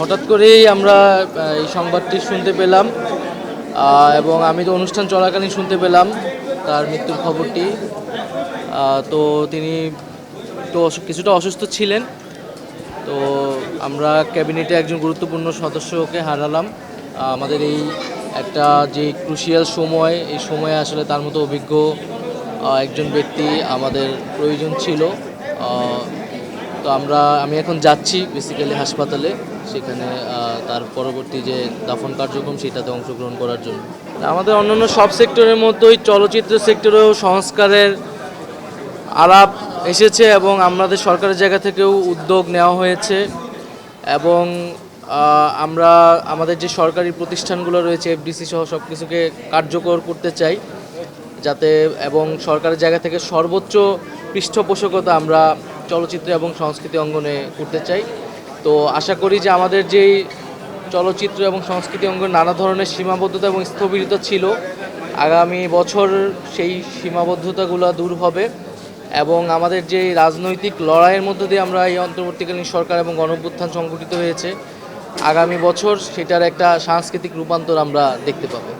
হঠাৎ করেই আমরা এই সংবাদটি শুনতে পেলাম এবং আমি তো অনুষ্ঠান চলাকালীন শুনতে পেলাম তার মৃত্যুর খবরটি। তো তিনি তো কিছুটা অসুস্থ ছিলেন। তো আমরা ক্যাবিনেটে একজন গুরুত্বপূর্ণ সদস্যকে হারালাম। আমাদের এই একটা যে ক্রুশিয়াল সময়, এই সময়ে আসলে তার মতো অভিজ্ঞ একজন ব্যক্তি আমাদের প্রয়োজন ছিল। তো আমরা, আমি এখন যাচ্ছি বেসিক্যালি হাসপাতালে, সেখানে তার পরবর্তী যে দাফন কার্যক্রম সেটাতে অংশগ্রহণ করার জন্য। আমাদের অন্যান্য সব সেক্টরের মতোই চলচ্চিত্র সেক্টরেও সংস্কারের আলাপ এসেছে এবং আমাদের সরকারের জায়গা থেকেও উদ্যোগ নেওয়া হয়েছে এবং আমরা আমাদের যে সরকারি প্রতিষ্ঠানগুলো রয়েছে এফডিসি সহ সব কিছুকে কার্যকর করতে চাই। যাতে এবং সরকারের জায়গা থেকে সর্বোচ্চ পৃষ্ঠপোষকতা আমরা চলচ্চিত্র এবং সংস্কৃতি অঙ্গনে করতে চাই। তো আশা করি যে আমাদের যেই চলচ্চিত্র এবং সংস্কৃতি অঙ্গনে নানা ধরনের সীমাবদ্ধতা এবং স্থবিরতা ছিল, আগামী বছর সেই সীমাবদ্ধতাগুলো দূর হবে এবং আমাদের যে রাজনৈতিক লড়াইয়ের মধ্য দিয়ে আমরা এই অন্তর্বর্তীকালীন সরকার এবং গণঅভ্যুত্থান সংগঠিত হয়েছে, আগামী বছর সেটার একটা সাংস্কৃতিক রূপান্তর আমরা দেখতে পাবো।